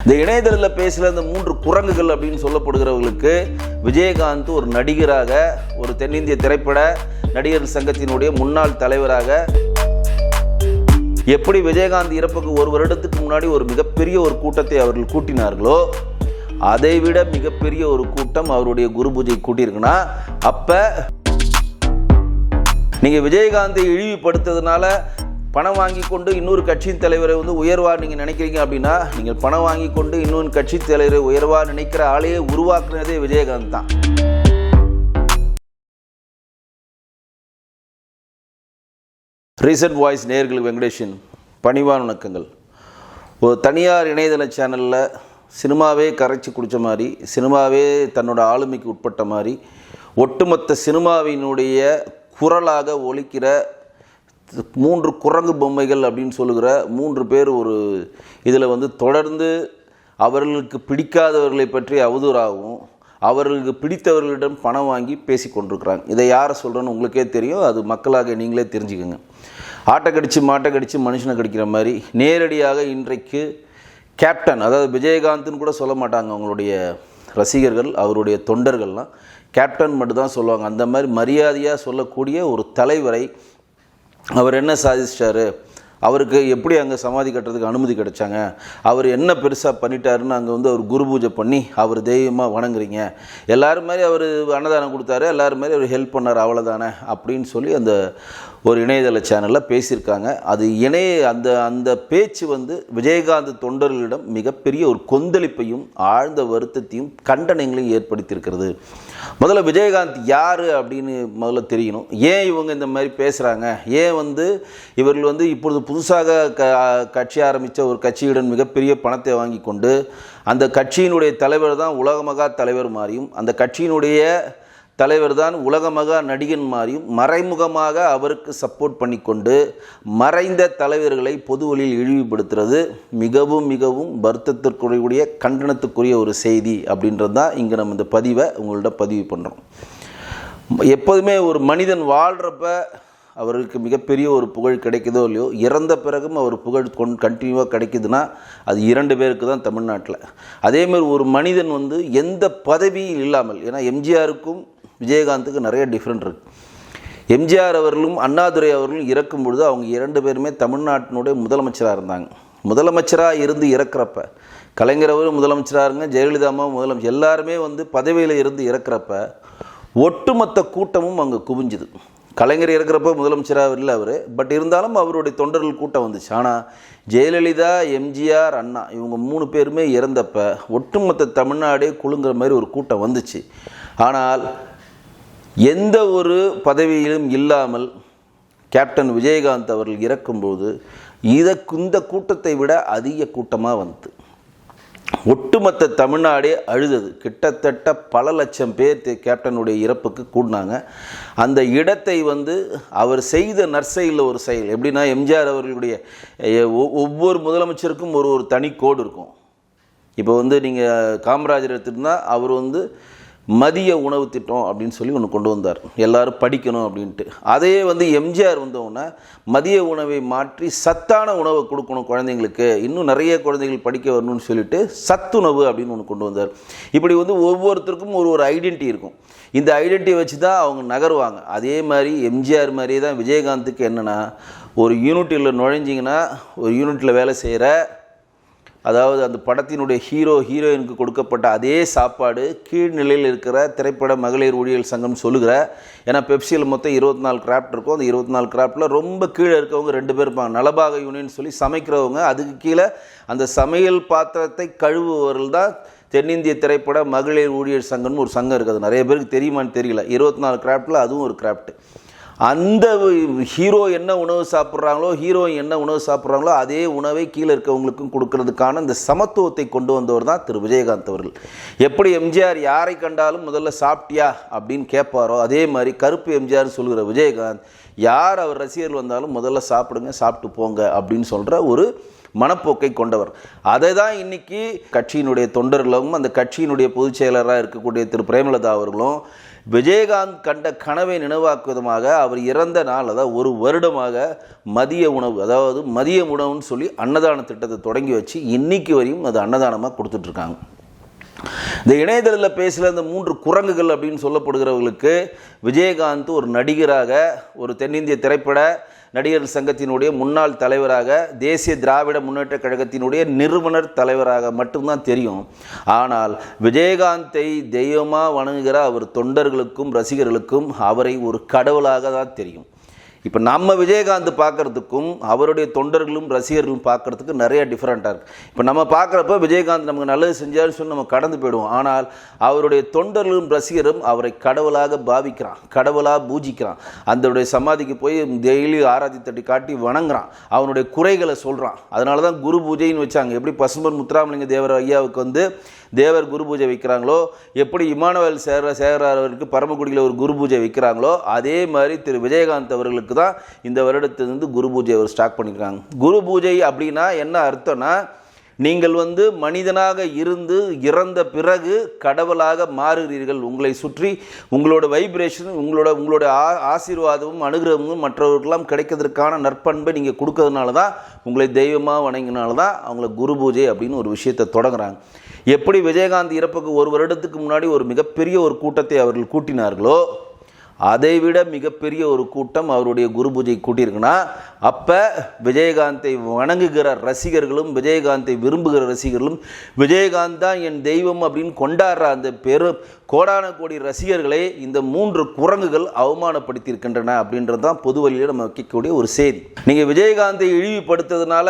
இந்த இணையதளத்தில் பேசுகிற இந்த மூன்று குரங்குகள் அப்படின்னு சொல்லப்படுகிறவர்களுக்கு விஜயகாந்த் ஒரு நடிகராக ஒரு தென்னிந்திய திரைப்பட நடிகர் சங்கத்தினுடைய முன்னாள் தலைவராக. எப்படி விஜயகாந்த் இறப்புக்கு ஒரு வருடத்துக்கு முன்னாடி ஒரு மிகப்பெரிய ஒரு கூட்டத்தை அவர்கள் கூட்டினார்களோ அதைவிட மிகப்பெரிய ஒரு கூட்டம் அவருடைய குரு பூஜை கூட்டியிருக்குன்னா அப்போ நீங்கள் விஜயகாந்தை இழிவுபடுத்ததுனால பணம் வாங்கி கொண்டு இன்னொரு கட்சியின் தலைவரை வந்து உயர்வாக நீங்கள் நினைக்கிறீங்க அப்படின்னா நீங்கள் பணம் வாங்கி கொண்டு இன்னொரு கட்சி தலைவரை உயர்வாக நினைக்கிற ஆளையே உருவாக்குனதே விஜயகாந்த் தான். ரீசன்ட் வாய்ஸ் நேயர்களுக்கு வெங்கடேஷன் பணிவான வணக்கங்கள். ஒரு தனியார் இணையதள சேனலில் சினிமாவே கரைச்சி குடித்த மாதிரி சினிமாவே தன்னோட ஆளுமைக்கு உட்பட்ட மாதிரி ஒட்டுமொத்த சினிமாவினுடைய குரலாக ஒழிக்கிற மூன்று குரங்கு பொம்மைகள் அப்படின்னு சொல்லுகிற மூன்று பேர் ஒரு இதில் வந்து தொடர்ந்து அவர்களுக்கு பிடிக்காதவர்களை பற்றி அவதூறாகவும் அவர்களுக்கு பிடித்தவர்களிடம் பணம் வாங்கி பேசி கொண்டிருக்கிறாங்க. இதை யாரை சொல்கிறேன்னு உங்களுக்கே தெரியும். அது மக்களாக நீங்களே தெரிஞ்சுக்கோங்க. ஆட்டை கடித்து மாட்டை கடிச்சு மனுஷனை கடிக்கிற மாதிரி நேரடியாக இன்றைக்கு கேப்டன் அதாவது விஜயகாந்த்னு கூட சொல்ல மாட்டாங்க அவங்களுடைய ரசிகர்கள் அவருடைய தொண்டர்கள்லாம். கேப்டன் மட்டும்தான் சொல்லுவாங்க. அந்த மாதிரி மரியாதையாக சொல்லக்கூடிய ஒரு தலைவரை அவர் என்ன சாதிச்சிட்டாரு? அவருக்கு எப்படி அங்கே சமாதி கட்டுறதுக்கு அனுமதி கிடைச்சாங்க? அவர் என்ன பெருசாக பண்ணிட்டாருன்னு அங்கே வந்து அவர் குரு பூஜை பண்ணி அவர் தெய்வமாக வணங்குறீங்க. எல்லாரும் மாதிரி அவர் அன்னதானம் கொடுத்தாரு எல்லாரும் மாதிரி அவர் ஹெல்ப் பண்ணார் அவ்வளோதானே அப்படின்னு சொல்லி அந்த ஒரு இணையதள சேனலில் பேசியிருக்காங்க. அது இணைய அந்த அந்த பேச்சு வந்து விஜயகாந்த் தொண்டர்களிடம் மிகப்பெரிய ஒரு கொந்தளிப்பையும் ஆழ்ந்த வருத்தத்தையும் கண்டனங்களையும் ஏற்படுத்தியிருக்கிறது. முதல்ல விஜயகாந்த் யார் அப்படின்னு முதல்ல தெரியணும். ஏன் இவங்க இந்த மாதிரி பேசுகிறாங்க ஏன் வந்து இவர்கள் வந்து இப்பொழுது புதுசாக க கட்சி ஆரம்பித்த ஒரு கட்சியுடன் மிகப்பெரிய பணத்தை வாங்கி கொண்டு அந்த கட்சியினுடைய தலைவர் தான் உலகமகா தலைவர் மாறியும் அந்த கட்சியினுடைய தலைவர் தான் உலகமகா நடிகன் மாறியும் மறைமுகமாக அவருக்கு சப்போர்ட் பண்ணிக்கொண்டு மறைந்த தலைவர்களை பொது வழியில் இழிவுபடுத்துறது மிகவும் மிகவும் வருத்தத்திற்குரிய கண்டனத்துக்குரிய ஒரு செய்தி அப்படின்றது தான் இங்கே நம்ம இந்த பதிவை உங்கள்ட்ட பதிவு பண்ணுறோம் எப்போதுமே ஒரு மனிதன் வாழ்கிறப்ப அவருக்கு மிகப்பெரிய ஒரு புகழ் கிடைக்குதோ இல்லையோ இறந்த பிறகும் அவர் புகழ் கொண் கண்டினியூவாக கிடைக்குதுன்னா அது இரண்டு பேருக்கு தான் தமிழ்நாட்டில். அதேமாதிரி ஒரு மனிதன் வந்து எந்த பதவியும் இல்லாமல் ஏன்னா எம்ஜிஆருக்கும் விஜயகாந்துக்கும் நிறைய டிஃப்ரெண்ட் இருக்குது எம்ஜிஆர் அவர்களும் அண்ணாதுரை அவர்களும் இறக்கும் பொழுது அவங்க இரண்டு பேருமே தமிழ்நாட்டினுடைய முதலமைச்சராக இருந்தாங்க. முதலமைச்சராக இருந்து இறக்குறப்ப கலைஞர் அவரும் முதலமைச்சராக இருங்க ஜெயலலிதா அம்மா முதலமைச்சர் எல்லாருமே வந்து பதவியில் இருந்து இறக்குறப்ப ஒட்டுமொத்த கூட்டமும் அங்கே குவிஞ்சுது. கலைஞர் இருக்கிறப்ப முதலமைச்சராக இல்லை அவர். பட் இருந்தாலும் அவருடைய தொண்டர்கள் கூட்டம் வந்துச்சு. ஆனால் ஜெயலலிதா எம்ஜிஆர் அண்ணா இவங்க மூணு பேருமே இறந்தப்ப ஒட்டுமொத்த தமிழ்நாடே குழுங்கிற மாதிரி ஒரு கூட்டம் வந்துச்சு. ஆனால் எந்த ஒரு பதவியிலும் இல்லாமல் கேப்டன் விஜயகாந்த் அவர்கள் இறக்கும்போது இதற்கு இந்த கூட்டத்தை விட அதிக கூட்டமாக வந்தது. ஒட்டுமொத்த தமிழ்நாடே அழுதது. கிட்டத்தட்ட பல லட்சம் பேர் கேப்டனுடைய இறப்புக்கு கூடினாங்க. அந்த இடத்தை வந்து அவர் செய்த நற்செயலில் ஒரு செயல். எப்படின்னா எம்ஜிஆர் அவர்களுடைய ஒ- ஒவ்வொரு முதலமைச்சருக்கும் ஒரு ஒரு தனி கோடு இருக்கும். இப்போ வந்து நீங்கள் காமராஜர் எடுத்துகிட்டா அவர் வந்து மதிய உணவு திட்டம் அப்படின்னு சொல்லி ஒன்று கொண்டு வந்தார். எல்லாரும் படிக்கணும் அப்படின்ட்டு. அதே வந்து எம்ஜிஆர் வந்தவுடனே மதிய உணவை மாற்றி சத்தான உணவை கொடுக்கணும் குழந்தைங்களுக்கு. இன்னும் நிறைய குழந்தைகள் படிக்க வரணும்னு சொல்லிட்டு சத்துணவு அப்படின்னு ஒன்று கொண்டு வந்தார். இப்படி வந்து ஒவ்வொருத்தருக்கும் ஒரு ஒரு ஐடென்டிட்டி இருக்கும். இந்த ஐடென்டிட்டி வச்சு தான் அவங்க நகருவாங்க. அதே மாதிரி எம்ஜிஆர் மாதிரியே தான் விஜயகாந்துக்கு என்னென்னா ஒரு யூனிட்டில் நுழைஞ்சிங்கன்னா ஒரு யூனிட்டில் வேலை செய்கிற அதாவது அந்த படத்தினுடைய ஹீரோ ஹீரோயினுக்கு கொடுக்கப்பட்ட அதே சாப்பாடு கீழ்நிலையில் இருக்கிற திரைப்பட மகளிர் ஊழியர் சங்கம் சொல்லுகிற ஏன்னா பெப்சியில் மொத்தம் இருபத்தி நாலு கிராஃப்ட் இருக்கும். அந்த இருபத்தி நாலு கிராஃப்டில் ரொம்ப கீழே இருக்கவங்க ரெண்டு பேர் இருப்பாங்க. நலபாக யூனியன் சொல்லி சமைக்கிறவங்க அதுக்கு கீழே அந்த சமையல் பாத்திரத்தை கழுவுவர்கள் தான் தென்னிந்திய திரைப்பட மகளிர் ஊழியர் சங்கம்னு ஒரு சங்கம் இருக்குது. நிறைய பேருக்கு தெரியுமான்னு தெரியல. இருபத்தி நாலு கிராஃப்டில் அதுவும் ஒரு கிராஃப்ட் அந்த ஹீரோ என்ன உணவு சாப்பிட்றாங்களோ ஹீரோயின் என்ன உணவு சாப்பிட்றாங்களோ அதே உணவை கீழே இருக்கவங்களுக்கும் கொடுக்கறதுக்கான இந்த சமத்துவத்தை கொண்டு வந்தவர் தான் திரு. விஜயகாந்த் அவர்கள். எப்படி எம்ஜிஆர் யாரை கண்டாலும் முதல்ல சாப்பிட்டியா அப்படின்னு கேட்பாரோ அதே மாதிரி கருப்பு எம்ஜிஆர் சொல்கிற விஜயகாந்த் யார் அவர் ரசிகர்கள் வந்தாலும் முதல்ல சாப்பிடுங்க சாப்பிட்டு போங்க அப்படின்னு சொல்கிற ஒரு மனப்போக்கை கொண்டவர். அதை தான் இன்னைக்கு கட்சியினுடைய தொண்டர்களும் அந்த கட்சியினுடைய பொதுச் செயலராக இருக்கக்கூடிய திரு. பிரேமலதா அவர்களும் விஜயகாந்த் கண்ட கனவை நினைவாக்குவதமாக அவர் இறந்த நாள் அதாவது ஒரு வருடமாக மதிய உணவு அதாவது மதிய உணவுன்னு சொல்லி அன்னதான திட்டத்தை தொடங்கி வச்சு இன்னைக்கு வரையும் அது அன்னதானமாக கொடுத்துட்ருக்காங்க. இந்த இணையதளத்தில் பேசுகிற இந்த மூன்று குரங்குகள் அப்படின்னு சொல்லப்படுகிறவர்களுக்கு விஜயகாந்த் ஒரு நடிகராக ஒரு தென்னிந்திய திரைப்பட நடிகர் சங்கத்தினுடைய முன்னாள் தலைவராக தேசிய திராவிட முன்னேற்ற கழகத்தினுடைய நிறுவனர் தலைவராக மட்டும்தான் தெரியும். ஆனால் விஜயகாந்தை தெய்வமாக வணங்குகிற அவர் தொண்டர்களுக்கும் ரசிகர்களுக்கும் அவரை ஒரு கடவுளாக தான் தெரியும். இப்போ நம்ம விஜயகாந்த் பார்க்கறதுக்கும் அவருடைய தொண்டர்களும் ரசிகர்களும் பார்க்குறதுக்கு நிறைய டிஃப்ரெண்ட்டாக இருக்குது இப்போ நம்ம பார்க்குறப்ப விஜயகாந்த் நமக்கு நல்லது செஞ்சாலும் சொல்லி நம்ம கடந்து போயிடுவோம். ஆனால் அவருடைய தொண்டர்களும் ரசிகரும் அவரை கடவுளாக பாவிக்கிறான். கடவுளாக பூஜிக்கிறான். அந்தவுடைய சமாதிக்கு போய் டெய்லி ஆராத்தி தட்டி காட்டி வணங்குறான். அவனுடைய குறைகளை சொல்கிறான் அதனால தான் குரு பூஜைன்னு வச்சாங்க. எப்படி பசும்பன் முத்துராமலிங்க தேவர் ஐயாவுக்கு வந்து தேவர் குரு பூஜை வைக்கிறாங்களோ எப்படி இமானுவேல் சேர அவருக்கு பரமக்குடியில் ஒரு குரு பூஜை வைக்கிறாங்களோ அதே மாதிரி திரு விஜயகாந்த் அவர்களுக்கு தான் இந்த வருடத்திலிருந்து குரு பூஜை அவர் ஸ்டார்ட் பண்ணியிருக்காங்க குரு பூஜை அப்படின்னா என்ன அர்த்தம்னா நீங்கள் வந்து மனிதனாக இருந்து இறந்த பிறகு கடவுளாக மாறுகிறீர்கள். உங்களை சுற்றி உங்களோட வைப்ரேஷன் உங்களோட உங்களோட ஆ ஆசீர்வாதமும் அனுகிரகமும் மற்றவர்களுக்கெல்லாம் கிடைக்கிறதுக்கான நற்பண்பை நீங்கள் கொடுக்கறதுனால தான் உங்களை தெய்வமாக வணங்கினால தான் அவங்கள குரு பூஜை அப்படின்னு ஒரு விஷயத்தை தொடங்குறாங்க. எப்படி விஜயகாந்த் இறப்புக்கு ஒரு வருடத்துக்கு முன்னாடி ஒரு மிகப்பெரிய ஒரு கூட்டத்தை அவர்கள் கூட்டினார்களோ அதைவிட மிகப்பெரிய ஒரு கூட்டம் அவருடைய குரு பூஜை கூட்டியிருக்குன்னா அப்போ விஜயகாந்தை வணங்குகிற ரசிகர்களும் விஜயகாந்தை விரும்புகிற ரசிகர்களும் விஜயகாந்த் தான் என் தெய்வம் அப்படின்னு கொண்டாடுற அந்த பெரும் கோடான கோடி ரசிகர்களை இந்த மூன்று குரங்குகள் அவமானப்படுத்தியிருக்கின்றன அப்படின்றது தான் பொது வழியில் நம்ம வைக்கக்கூடிய ஒரு செய்தி. நீங்கள் விஜயகாந்தை இழிவுபடுத்துறதுனால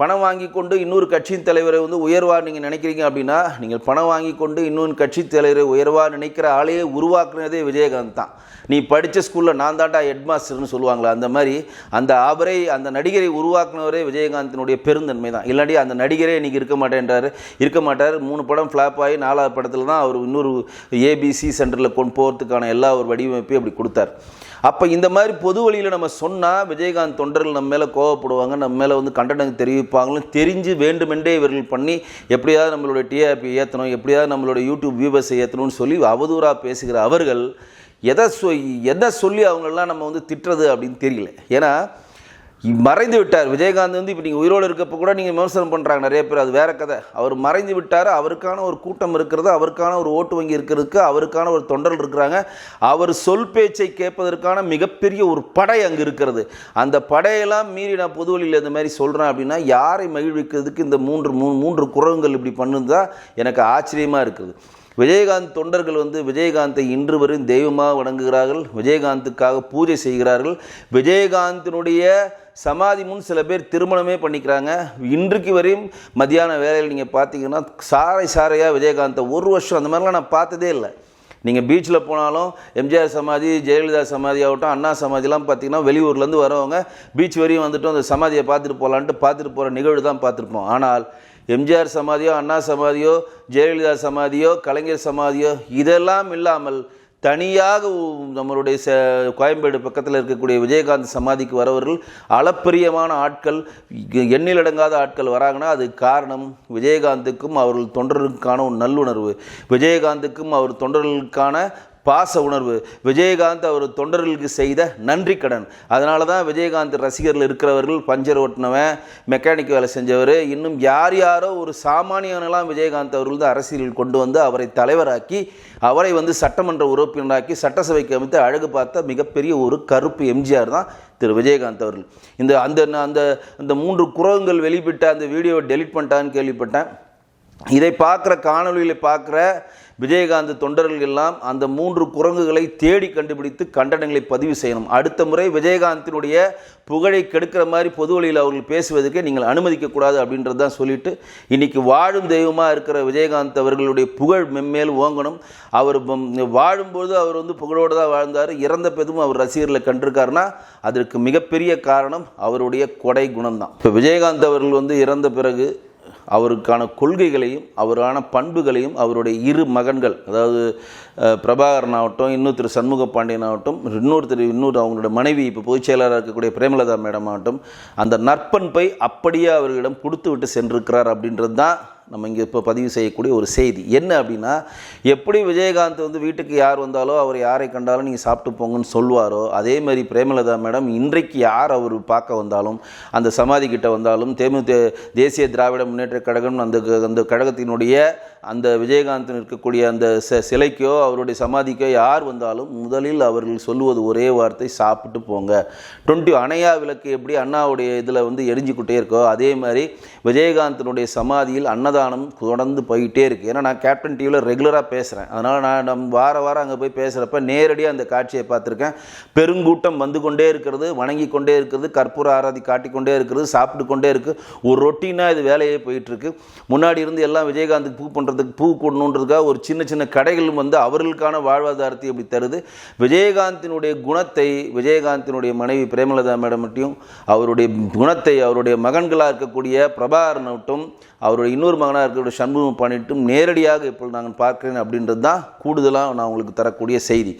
பணம் வாங்கி கொண்டு இன்னொரு கட்சியின் தலைவரை வந்து உயர்வாக நீங்கள் நினைக்கிறீங்க அப்படின்னா நீங்கள் பணம் வாங்கி கொண்டு இன்னொரு கட்சி தலைவரை உயர்வாக நினைக்கிற ஆளையே உருவாக்குனதே விஜயகாந்த் தான். நீ படித்த ஸ்கூலில் நான் தாண்டா ஹெட்மாஸ்டர்னு சொல்லுவாங்களே அந்த மாதிரி அந்த அவரை அந்த நடிகரை உருவாக்குனவரே விஜயகாந்தினுடைய பெருந்தன்மை தான். இல்லாட்டி அந்த நடிகரே இன்றைக்கி இருக்க மாட்டேன்றார். இருக்க மாட்டார். மூணு படம் ஃப்ளாப் ஆகி நாலாவது படத்தில் தான் அவர் இன்னொரு ஏபிசி சென்டரில் கொண்டு போகிறதுக்கான எல்லா ஒரு வடிவமைப்பையும் அப்படி கொடுத்தார். அப்போ இந்த மாதிரி பொது வழியில் நம்ம சொன்னால் விஜயகாந்த் தொண்டர்கள் நம்ம மேலே கோவப்படுவாங்க நம்ம மேலே வந்து கண்டனம் இருப்பாங்களும் தெரிஞ்சு வேண்டுமென்றே இவர்கள் பண்ணி எப்படியாவது நம்மளுடைய டிஆர்பி ஏற்றணும் எப்படியாவது நம்மளுடைய யூடியூப் வியூவர்ஸை ஏற்றணும்னு சொல்லி அவதூறாக பேசுகிற அவர்கள் எதை சொ எதை சொல்லி அவங்களெல்லாம் நம்ம வந்து திட்டுறது அப்படின்னு தெரியல. ஏன்னா மறைந்து விட்டார். விஜயகாந்த் வந்து இப்போ நீங்கள் உயிரோடு இருக்கப்போ கூட நீங்கள் விமர்சனம் பண்ணுறாங்க நிறைய பேர் அது வேற கதை. அவர் மறைந்து விட்டார் அவருக்கான ஒரு கூட்டம் இருக்கிறது அவருக்கான ஒரு ஓட்டு வங்கி இருக்கிறதுக்கு அவருக்கான ஒரு தொண்டர்கள் இருக்கிறாங்க. அவர் சொல் பேச்சை கேட்பதற்கான மிகப்பெரிய ஒரு படை அங்கே இருக்கிறது. அந்த படையெல்லாம் மீறி நான் பொது வழியில் இந்த மாதிரி சொல்கிறேன் அப்படின்னா யாரை மகிழ்விக்கிறதுக்கு இந்த மூன்று மூ மூன்று குரங்குகள் இப்படி பண்ணுதா எனக்கு ஆச்சரியமாக இருக்குது. விஜயகாந்த் தொண்டர்கள் வந்து விஜயகாந்தை இன்று வரும் தெய்வமாக வணங்குகிறார்கள் விஜயகாந்துக்காக பூஜை செய்கிறார்கள். விஜயகாந்தினுடைய சமாதி முன் சில பேர் திருமணமே பண்ணிக்கிறாங்க. இன்றைக்கு வரையும் மத்தியான வேலையில் நீங்கள் பார்த்தீங்கன்னா சாரை சாரையாக விஜயகாந்தை ஒரு வருஷம் அந்த மாதிரிலாம் நான் பார்த்ததே இல்லை. நீங்கள் பீச்சில் போனாலும் எம்ஜிஆர் சமாதி ஜெயலலிதா சமாதி ஆகட்டும் அண்ணா சமாதிலாம் பார்த்தீங்கன்னா வெளியூர்லேருந்து வரவங்க பீச் வரையும் வந்துட்டு அந்த சமாதியை பார்த்துட்டு போகலான்ட்டு பார்த்துட்டு போகிற நிகழ்வு தான் பார்த்துருப்போம். ஆனால் எம்ஜிஆர் சமாதியோ அண்ணா சமாதியோ ஜெயலலிதா சமாதியோ கலைஞர் சமாதியோ இதெல்லாம் இல்லாமல் தனியாக நம்மளுடைய ச கோயம்பேடு பக்கத்தில் இருக்கக்கூடிய விஜயகாந்த் சமாதிக்கு வரவர்கள் அளப்பரியமான ஆட்கள் எண்ணிலடங்காத ஆட்கள் வராங்கன்னா அது காரணம் விஜயகாந்துக்கும் அவர்கள் தொண்டர்களுக்கான ஒரு நல்லுணர்வு. விஜயகாந்துக்கும் அவர் தொண்டர்களுக்கான பாச உணர்வு. விஜயகாந்த் அவர் தொண்டர்களுக்கு செய்த நன்றி கடன். அதனால தான் விஜயகாந்த் ரசிகர்கள் இருக்கிறவர்கள் பஞ்சர் ஓட்டினவன் மெக்கானிக் வேலை செஞ்சவர் இன்னும் யார் யாரோ ஒரு சாமானியனெல்லாம் விஜயகாந்த் அவர்கள் வந்து அரசியலில் கொண்டு வந்து அவரை தலைவராக்கி அவரை வந்து சட்டமன்ற உறுப்பினராக்கி சட்டசபைக்கு அமைத்து அழகு பார்த்த மிகப்பெரிய ஒரு கருப்பு எம்ஜிஆர் தான் திரு விஜயகாந்த் அவர்கள். இந்த அந்த அந்த அந்த மூன்று குரகங்கள் வெளிப்பட்ட அந்த வீடியோவை டெலிட் பண்ணிட்டான்னு கேள்விப்பட்டேன். இதை பார்க்குற காணொலிகளை பார்க்குற விஜயகாந்த் தொண்டர்கள் எல்லாம் அந்த மூன்று குரங்குகளை தேடி கண்டுபிடித்து கண்டனங்களை பதிவு செய்யணும். அடுத்த முறை விஜயகாந்தினுடைய புகழை கெடுக்கிற மாதிரி பொது வழியில் அவர்கள் பேசுவதற்கே நீங்கள் அனுமதிக்கக்கூடாது அப்படின்றது தான் சொல்லிட்டு இன்றைக்கி வாழும் தெய்வமாக இருக்கிற விஜயகாந்த் அவர்களுடைய புகழ் மெம்மேல் ஓங்கணும். அவர் வாழும்போது அவர் வந்து புகழோடு தான் வாழ்ந்தார். இறந்த பெதும் அவர் ரசிகர்களை கண்டிருக்காருன்னா அதற்கு மிகப்பெரிய காரணம் அவருடைய கொடை குணம் தான் இப்போ விஜயகாந்த் அவர்கள் வந்து இறந்த பிறகு அவருக்கான கொள்கைகளையும் அவரான பண்புகளையும் அவருடைய இரு மகன்கள் அதாவது பிரபாகரன் ஆகட்டும் இன்னொரு திரு சண்முக பாண்டியன் ஆகட்டும் இன்னொருத்தர் இன்னொரு அவங்களோட மனைவி இப்போ பொதுச் செயலாளராக இருக்கக்கூடிய பிரேமலதா மேடம் ஆகட்டும் அந்த நற்பண்பை அப்படியே அவர்களிடம் கொடுத்து விட்டு சென்றிருக்கிறார் அப்படின்றது தான் நம்ம இங்கே இப்போ பதிவு செய்யக்கூடிய ஒரு செய்தி. என்ன அப்படின்னா எப்படி விஜயகாந்த் வந்து வீட்டுக்கு யார் வந்தாலோ அவர் யாரை கண்டாலும் நீங்கள் சாப்பிட்டு போங்கன்னு சொல்வாரோ அதே மாதிரி பிரேமலதா மேடம் இன்றைக்கு யார் அவர் பார்க்க வந்தாலும் அந்த சமாதி கிட்ட வந்தாலும் தேமு தேசிய திராவிட முன்னேற்ற கழகம் அந்த அந்த கழகத்தினுடைய அந்த விஜயகாந்த் இருக்கக்கூடிய அந்த ச- சிலைக்கோ அவருடைய சமாதிக்கோ யார் வந்தாலும் முதலில் அவர்கள் சொல்லுவது ஒரே வார்த்தை சாப்பிட்டு போங்க. டுவெண்ட்டி அணையா விளக்கு எப்படி அண்ணாவுடைய இதில் வந்து எரிஞ்சுக்கிட்டே இருக்கோ அதே மாதிரி விஜயகாந்தனுடைய சமாதியில் அன்னதானம் தொடர்ந்து போயிட்டே இருக்குது ஏன்னா நான் கேப்டன் டிவியில் ரெகுலராக பேசுகிறேன் அதனால் நான் நம் வார வாரம் அங்கே போய் பேசுகிறப்ப நேரடியாக அந்த காட்சியை பார்த்துருக்கேன். பெருங்கூட்டம் வந்து கொண்டே இருக்கிறது வணங்கி கொண்டே இருக்கிறது கற்பூர ஆராதி காட்டிக்கொண்டே இருக்கிறது சாப்பிட்டு கொண்டே இருக்குது ஒரு ரொட்டீனாக இது வேலையே போயிட்டுருக்கு முன்னாடி இருந்து எல்லாம் விஜயகாந்துக்கு பூ பண்ணுறதுக்கு பூ கொடணுன்றதுக்காக ஒரு சின்ன சின்ன கடைகளும் வந்து அவர்களுக்கான வாழ்வாதாரத்தை இப்படி தருது. விஜயகாந்தினுடைய குணத்தை விஜயகாந்தினுடைய மனைவி பிரேமலதா மேடம் மட்டும் அவருடைய குணத்தை அவருடைய மகன்களாக இருக்கக்கூடிய பிரபாகரனட்டும் அவருடைய இன்னொரு மகனாக இருக்கக்கூடிய சண்முகம் பண்ணிட்டும் நேரடியாக இப்போ நாங்கள் பார்க்கிறேன் அப்படின்றது தான் கூடுதலாக நான் உங்களுக்கு தரக்கூடிய செய்தி.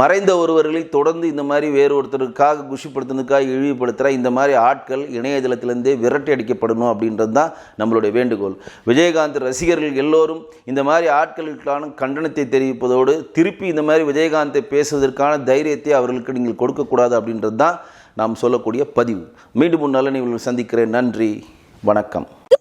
மறைந்த ஒருவர்களை தொடர்ந்து இந்த மாதிரி வேறு ஒருத்தருக்காக குஷிப்படுத்துனதுக்காக இழிவுபடுத்துகிற இந்த மாதிரி ஆட்கள் இணையதளத்திலேருந்தே விரட்டி அடிக்கப்படணும் அப்படின்றது தான் நம்மளுடைய வேண்டுகோள். விஜயகாந்த் ரசிகர்கள் எல்லோரும் இந்த மாதிரி ஆட்களுக்கான கண்டனத்தை தெரிவிப்பதோடு திருப்பி இந்த மாதிரி விஜயகாந்தை பேசுவதற்கான தைரியத்தை அவர்களுக்கு நீங்கள் கொடுக்கக்கூடாது அப்படின்றது தான் நாம் சொல்லக்கூடிய பதிவு. மீண்டும் ஒரு நல்ல சந்திக்கிறேன். நன்றி. வணக்கம்.